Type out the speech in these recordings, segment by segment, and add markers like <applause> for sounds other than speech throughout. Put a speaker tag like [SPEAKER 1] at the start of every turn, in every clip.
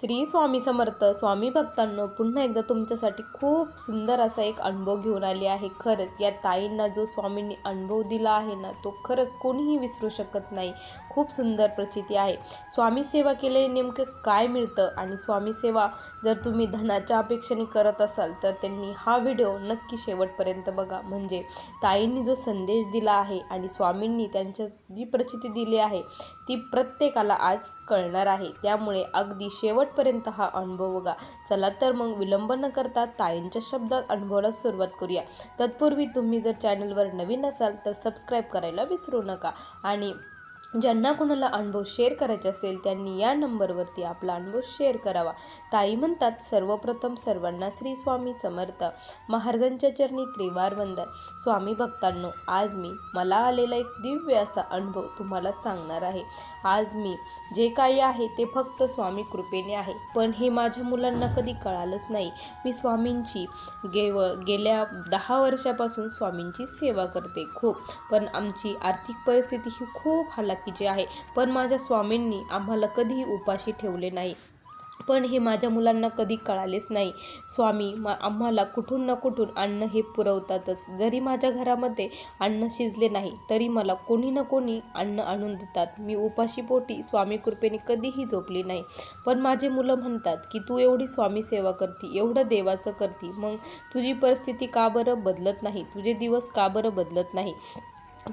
[SPEAKER 1] श्री स्वामी समर्थ स्वामी भक्तांनो पुन्हा एकदा तुमच्यासाठी खूप सुंदर असा एक अनुभव घेऊन आली आहे. खरंच या ताईंना जो स्वामींनी अनुभव दिला आहे ना तो खरंच कोणीही विसरू शकत नाही. खूप सुंदर प्रचिती आहे. स्वामी सेवा केल्याने नेमकं काय मिळतं? आणि स्वामी सेवा जर तुम्ही धनाच्या अपेक्षेने करत असाल तर त्यांनी हा व्हिडिओ नक्की शेवटपर्यंत बघा. म्हणजे ताईंनी जो संदेश दिला आहे आणि स्वामींनी त्यांच्या जी प्रचिती दिली आहे ती प्रत्येकाला आज कळणार आहे. त्यामुळे अगदी शेवट शेवटपर्यंत हा अनुभव बघा. चला तर मग विलंब न करता ताईंच्या शब्दात अनुभवाला सुरुवात करूया. तत्पूर्वी तुम्ही जर चॅनलवर नवीन असाल तर सबस्क्राईब करायला विसरू नका. आणि ज्यांना कोणाला अनुभव शेअर करायचे असेल त्यांनी या नंबरवरती आपला अनुभव शेअर करावा. ताई म्हणतात सर्वप्रथम सर्वांना श्री स्वामी समर्थ. महाराजांच्या चरणी त्रिवार वंदन. स्वामी भक्तांनो आज मी मला आलेला एक दिव्य असा अनुभव तुम्हाला सांगणार आहे. आज मी जे काही आहे ते फक्त स्वामी कृपेने आहे. पण हे माझ्या मुलांना कधी कळालंच नाही. मी स्वामींची गेव गेल्या दहा वर्षापासून स्वामींची सेवा करते खूप. पण आमची आर्थिक परिस्थिती ही खूप हालाकीची आहे. पण माझ्या स्वामींनी आम्हाला कधीही उपाशी ठेवले नाही. पण हे माझ्या मुलांना कधी कळालेच नाही. स्वामी मा आम्हाला कुठून ना कुठून अन्न हे पुरवतातच. जरी माझ्या घरामध्ये अन्न शिजले नाही तरी मला कोणी ना कोणी अन्न आणून देतात. मी उपाशी पोटी स्वामी कृपेने कधीही झोपली नाही. पण माझे मुलं म्हणतात की तू एवढी स्वामी सेवा करती एवढं देवाचं करती. मग तुझी परिस्थिती का बरं बदलत नाही? तुझे दिवस का बरं बदलत नाही?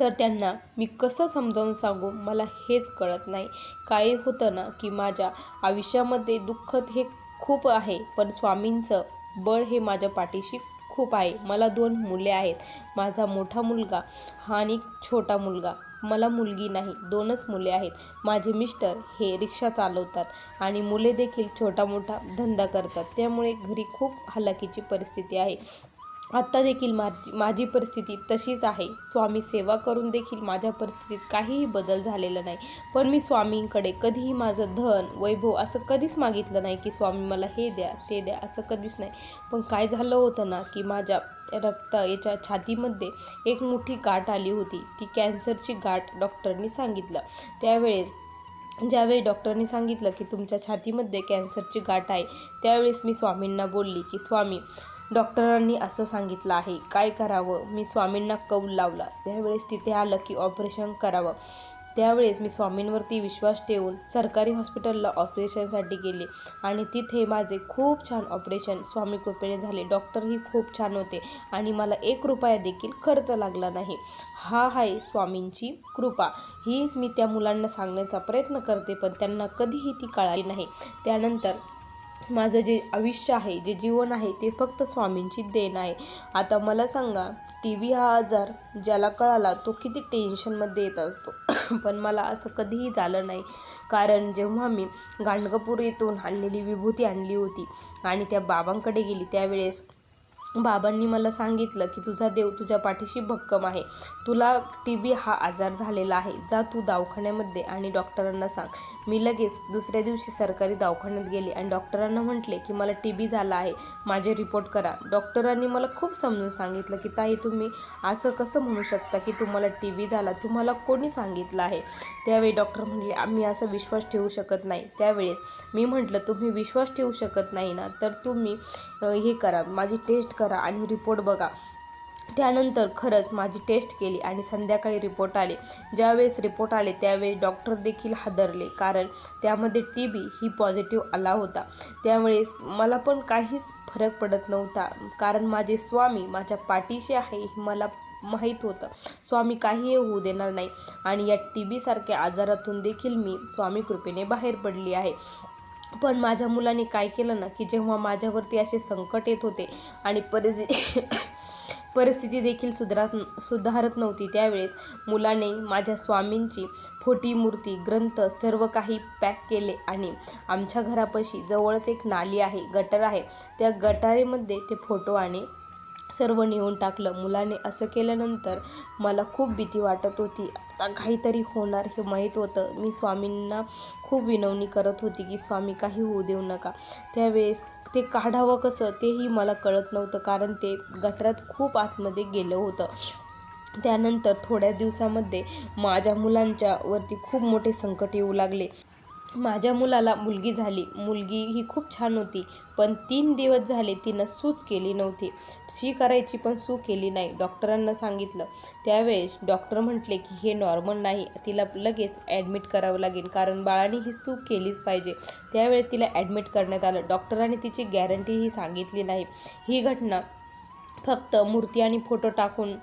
[SPEAKER 1] तर त्यांना मी कसं समजावून सांगू मला हेच कळत नाही. काय होतं ना की माझ्या आयुष्यामध्ये दुःख हे खूप आहे पण स्वामींचं बळ हे माझ्या पाठीशी खूप आहे. मला दोन मुले आहेत. माझा मोठा मुलगा हा आणि छोटा मुलगा. मला मुलगी नाही दोनच मुले आहेत. माझे मिस्टर हे रिक्षा चालवतात आणि मुले देखील छोटा मोठा धंदा करतात. त्यामुळे घरी खूप हलाखीची परिस्थिती आहे. आत्ता देखील माझी माझी परिस्थिती तशीच आहे. स्वामी सेवा करून देखील माझ्या परिस्थितीत काहीही बदल झालेला नाही. पण मी स्वामींकडे कधीही माझं धन वैभव असं कधीच मागितलं नाही की स्वामी मला हे द्या ते द्या असं कधीच नाही. पण काय झालं होतं ना की माझ्या रक्त याच्या छातीमध्ये एक मोठी गाठ आली होती. ती कॅन्सरची गाठ डॉक्टरनी सांगितलं. त्यावेळेस ज्यावेळी डॉक्टरनी सांगितलं की तुमच्या छातीमध्ये कॅन्सरची गाठ आहे त्यावेळेस मी स्वामींना बोलली की स्वामी डॉक्टरांनी असं सांगितलं आहे. काय करावं मी स्वामींना कौल लावला. त्यावेळेस तिथे आलं की ऑपरेशन करावं. त्यावेळेस मी स्वामींवरती विश्वास ठेवून सरकारी हॉस्पिटलला ऑपरेशनसाठी गेले आणि तिथे माझे खूप छान ऑपरेशन स्वामी कृपेने झाले. डॉक्टरही खूप छान होते आणि मला एक रुपया देखील खर्च लागला नाही. हा आहे स्वामींची कृपा. ही मी त्या मुलांना सांगण्याचा प्रयत्न करते पण त्यांना कधीही ती कळाली नाही. त्यानंतर माझं जे आयुष्य आहे जे जीवन आहे ते फक्त स्वामींची देण आहे. आता मला सांगा टी व्ही हा आजार ज्याला कळाला तो किती टेन्शनमध्ये येत असतो. <coughs> पण मला असं कधीही झालं नाही. कारण जेव्हा मी गाणगापूर येथून आणलेली विभूती आणली होती आणि त्या बाबांकडे गेली त्यावेळेस बाबांनी मला सांगितलं की तुझा देव तुझ्या पाठीशी भक्कम आहे. तुला टी बी हा आजार झालेला आहे. जा तू दवाखान्यामध्ये आणि डॉक्टरांना सांग. मी लगेच दुसऱ्या दिवशी सरकारी दवाखान्यात गेले आणि डॉक्टरांना म्हटले की मला टी बी झाला आहे. माझे रिपोर्ट करा. डॉक्टरांनी मला खूप समजून सांगितलं की ताई तुम्ही असं कसं म्हणू शकता की तुम्हाला टी बी झाला? तुम्हाला कोणी सांगितलं आहे? त्यावेळी डॉक्टर म्हटले आम्ही असं विश्वास ठेवू शकत नाही. त्यावेळेस मी म्हटलं तुम्ही विश्वास ठेवू शकत नाही ना? तर तुम्ही हे करा. माझी टेस्ट करा आणि रिपोर्ट बघा. त्यानंतर खरंच माझी टेस्ट केली आणि संध्याकाळी रिपोर्ट आले. ज्यावेळेस रिपोर्ट आले त्यावेळी डॉक्टर देखील हादरले. कारण त्यामध्ये टी बी ही पॉझिटिव्ह आला होता. त्यावेळेस मला पण काहीच फरक पडत नव्हता. कारण माझे स्वामी माझ्या पाठीशी आहे हे मला माहीत होतं. स्वामी काहीही होऊ देणार नाही. आणि या टी बीसारख्या आजारातून देखील मी स्वामी कृपेने बाहेर पडली आहे. पण माझ्या मुलाने काय केलं ना की जेव्हा माझ्यावरती असे संकट येत होते आणि परिस्थिती <laughs> परिस्थिती देखील सुधारत सुधारत नव्हती त्यावेळेस मुलाने माझ्या स्वामींची फोटी मूर्ती ग्रंथ सर्व काही पॅक केले आणि आमच्या घरापाशी जवळच एक नाली आहे गटर आहे. त्या गटारीमध्ये ते फोटो आणि सर्व नेऊन टाकलं. मुलाने असं केल्यानंतर मला खूप भीती वाटत होती. आता काहीतरी होणार हे माहीत होतं. मी स्वामींना खूप विनवणी करत होती की स्वामी काही होऊ देऊ नका. त्यावेळेस ते काढावं कसं तेही मला कळत नव्हतं कारण ते गटरात खूप आतमध्ये गेलं होतं. त्यानंतर थोड्या दिवसामध्ये माझ्या मुलांच्या वरती खूप मोठे संकट येऊ लागले. माझ्या मुलाला मुलगी झाली. मुलगी ही खूप छान होती पण तीन दिवस झाले तिनं सूच केली नव्हती. शी करायची पण सू केली नाही डॉक्टरांना सांगितलं. त्यावेळेस डॉक्टर म्हटले की हे नॉर्मल नाही तिला लगेच ॲडमिट करावं लागेल कारण बाळाने ही सूक केलीच पाहिजे. त्यावेळेस तिला ॲडमिट करण्यात आलं. डॉक्टरांनी तिची गॅरंटीही सांगितली नाही. ही घटना फक्त मूर्ती आणि फोटो टाकून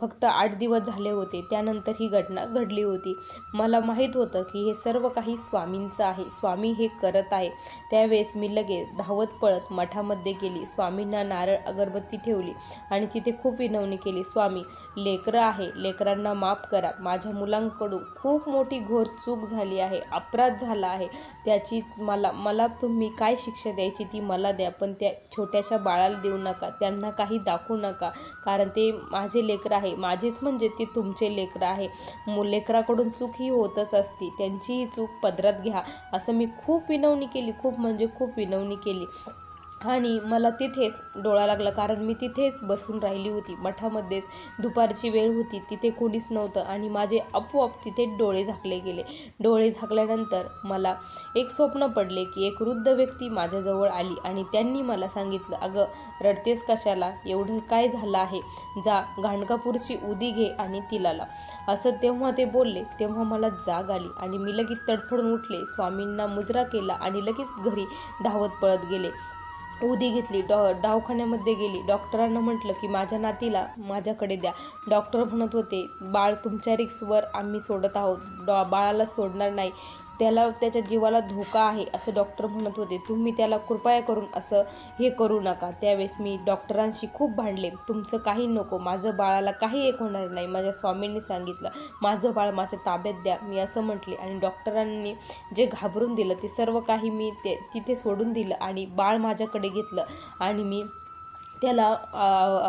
[SPEAKER 1] फक्त आठ दिवस झाले होते. त्यानंतर ही घटना घडली होती. मला माहीत होतं की हे सर्व काही स्वामींचं आहे. स्वामी हे करत आहे. त्यावेळेस मी लगेच धावत पळत मठामध्ये गेली. स्वामींना नारळ अगरबत्ती ठेवली आणि तिथे खूप विनवणी केली. स्वामी लेकरं आहे. लेकरांना माफ करा. माझ्या मुलांकडून खूप मोठी घोर चूक झाली आहे. अपराध झाला आहे. त्याची मला मला तुम्ही काय शिक्षा द्यायची ती मला द्या. पण त्या छोट्याशा बाळाला देऊ नका. त्यांना काही दाखवू नका. कारण ते माझे लेकरं आहे. माझेच म्हणजे ते तुमचे लेकरं आहे. मु लेकराकडून चूक ही होतच असती. त्यांचीही चूक पदरात घ्या. असं मी खूप विनवणी केली. खूप म्हणजे खूप विनवणी केली. आणि मला तिथेच डोळा लागला कारण मी तिथेच बसून राहिली होती. मठामध्येच दुपारची वेळ होती तिथे कोणीच नव्हतं आणि माझे आपोआप तिथे डोळे झाकले गेले. डोळे झाकल्यानंतर मला एक स्वप्न पडले की एक वृद्ध व्यक्ती माझ्याजवळ आली आणि त्यांनी मला सांगितलं अगं रडतेस कशाला? एवढं काय झालं आहे? जा घाणकापूरची उदी घे आणि तिला लाव असं तेव्हा ते बोलले तेव्हा मला जाग आली आणि मी लगेच तडफडून उठले. स्वामींना मुजरा केला आणि लगेच घरी धावत पळत गेले. उदी घेतली डॉ दवाखान्यामध्ये गेली. डॉक्टरांना म्हटलं की माझ्या नातीला माझ्याकडे द्या. डॉक्टर म्हणत होते बाळ तुमच्या रिक्सवर आम्ही सोडत आहोत. डॉ बाळाला सोडणार नाही. त्याला त्याच्या जीवाला धोका आहे असं डॉक्टर म्हणत होते. तुम्ही त्याला कृपया करून असं हे करू नका. त्यावेळेस मी डॉक्टरांशी खूप भांडले. तुमचं काही नको. माझं बाळाला काही एक होणार नाही. माझ्या स्वामींनी सांगितलं माझं बाळ माझ्या ताब्यात द्या. मी असं म्हटले. आणि डॉक्टरांनी जे घाबरून दिलं ते सर्व काही मी ते तिथे सोडून दिलं आणि बाळ माझ्याकडे घेतलं. आणि मी त्याला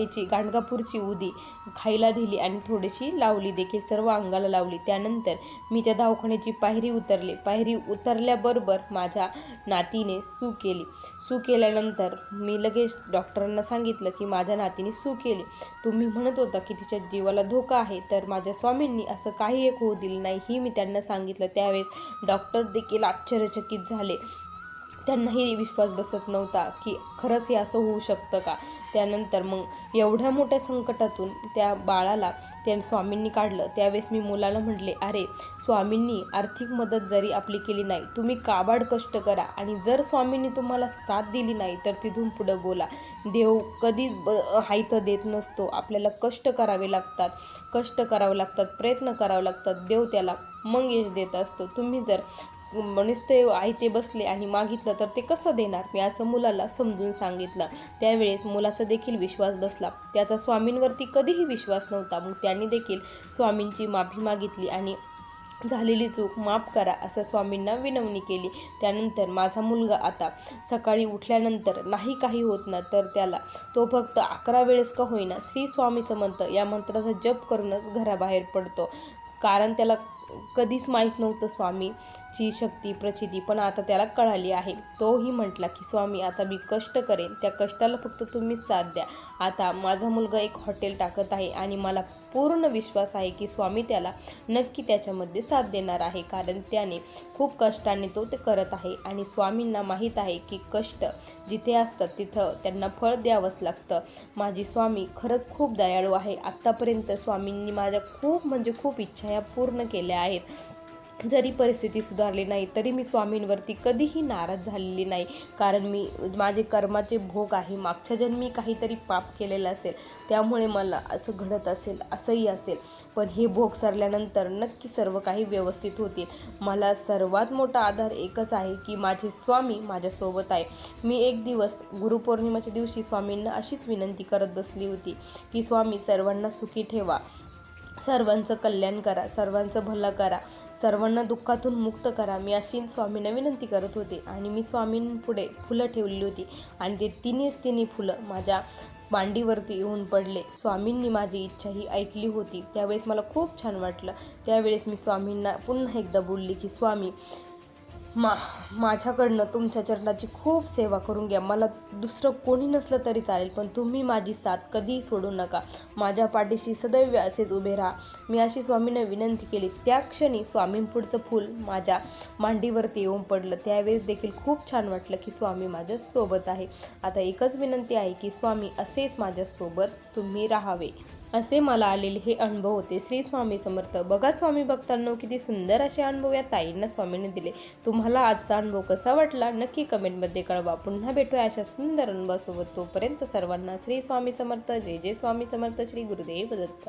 [SPEAKER 1] याची गाणगापूरची उदी खायला दिली आणि थोडीशी लावली देखील सर्व अंगाला लावली. त्यानंतर मी त्या दवाखान्याची पायरी उतरले. पायरी उतरल्याबरोबर माझ्या नातीने सू केली. सू केल्यानंतर मी लगेच डॉक्टरांना सांगितलं की माझ्या नातीने सू केली. तुम्ही म्हणत होता की तिच्या जीवाला धोका आहे तर माझ्या स्वामींनी असं काही एक होऊ दिलं नाही ही मी त्यांना सांगितलं. त्यावेळेस डॉक्टर देखील आश्चर्यचकित झाले. त्यांनाही विश्वास बसत नव्हता की खरंच हे असं होऊ शकतं का? त्यानंतर मग एवढ्या मोठ्या संकटातून त्या बाळाला त्या स्वामींनी काढलं. त्यावेळेस मी मुलाला म्हटले अरे स्वामींनी आर्थिक मदत जरी आपली केली नाही तुम्ही काबाड कष्ट करा आणि जर स्वामींनी तुम्हाला साथ दिली नाही तर तिथून पुढं बोला. देव कधी ब हायत देत नसतो. आपल्याला कष्ट करावे लागतात. कष्ट करावं लागतात प्रयत्न करावे लागतात. देव त्याला मग यश देत असतो. तुम्ही जर नुसते आई ते बसले आणि मागितलं तर ते कसं देणार? मी असं मुलाला समजून सांगितलं. त्यावेळेस मुलाचा देखील विश्वास बसला. त्याचा स्वामींवरती कधीही विश्वास नव्हता. मग त्यांनी देखील स्वामींची माफी मागितली आणि झालेली चूक माफ करा असं स्वामींना विनवणी केली. त्यानंतर माझा मुलगा आता सकाळी उठल्यानंतर नाही काही होत ना तर त्याला तो फक्त अकरा वेळेस का होईना श्री स्वामी समंत या मंत्राचा जप करूनच घराबाहेर पडतो. कारण त्याला कधीच माहीत नव्हतं स्वामीची शक्ती प्रचिती पण आता त्याला कळाली आहे. तोही म्हटला की स्वामी आता मी कष्ट करेन. त्या कष्टाला फक्त तुम्ही साथ द्या. आता माझा मुलगा एक हॉटेल टाकत आहे आणि मला पूर्ण विश्वास आहे की स्वामी त्याला नक्की त्याच्यामध्ये साथ देणार आहे कारण त्याने खूप कष्टाने तो ते करत आहे आणि स्वामींना माहीत आहे की कष्ट जिथे असतात तिथं त्यांना फळ द्यावंच लागतं. माझी स्वामी खरंच खूप दयाळू आहे. आत्तापर्यंत स्वामींनी माझ्या खूप म्हणजे खूप इच्छा या पूर्ण केल्या आहेत. जरी परिस्थिती सुधारली नाही तरी मी स्वामींवरती कधीही नाराज झालेली नाही. कारण मी माझे कर्माचे भोग आहे. मागच्या जन्मी काहीतरी पाप केलेलं असेल त्यामुळे मला असं घडत असेल असंही असेल. पण हे भोग सरल्यानंतर नक्की सर्व काही व्यवस्थित होतील. मला सर्वात मोठा आधार एकच आहे की माझे स्वामी माझ्यासोबत आहे. मी एक दिवस गुरुपौर्णिमेच्या दिवशी स्वामींना अशीच विनंती करत बसली होती की स्वामी सर्वांना सुखी ठेवा. सर्वांचं कल्याण करा सर्वांचं भलं करा सर्वांना दुःखातून मुक्त करा. मी अशी स्वामींना विनंती करत होते आणि मी स्वामींपुढे फुलं ठेवली होती आणि ते तिन्हीच तिन्ही फुलं माझ्या मांडीवरती येऊन पडले. स्वामींनी माझी इच्छा ही ऐकली होती. त्यावेळेस मला खूप छान वाटलं. त्यावेळेस मी स्वामींना पुन्हा एकदा बोलली की स्वामी मा माझ्याकडनं तुमच्या चरणाची खूप सेवा करून घ्या. मला दुसरं कोणी नसलं तरी चालेल पण तुम्ही माझी साथ कधी सोडू नका. माझ्या पाठीशी सदैव असेच उभे राहा. मी अशी स्वामींना विनंती केली. त्या क्षणी स्वामींपुढचं फूल माझ्या मांडीवरती येऊन पडलं. त्यावेळेस देखील खूप छान वाटलं की स्वामी माझ्यासोबत आहे. आता एकच विनंती आहे की स्वामी असेच माझ्यासोबत तुम्ही राहावे. असे मला आलेले हे अनुभव होते. श्री स्वामी समर्थ बघा स्वामी भक्तांनो किती सुंदर असे अनुभव या ताईंना स्वामीने दिले. तुम्हाला आजचा अनुभव कसा वाटला? नक्की कमेंटमध्ये कळवा. पुन्हा भेटूया अशा सुंदर अनुभवासोबत. तोपर्यंत सर्वांना श्री स्वामी समर्थ जय जय स्वामी समर्थ श्री गुरुदेव दत्त.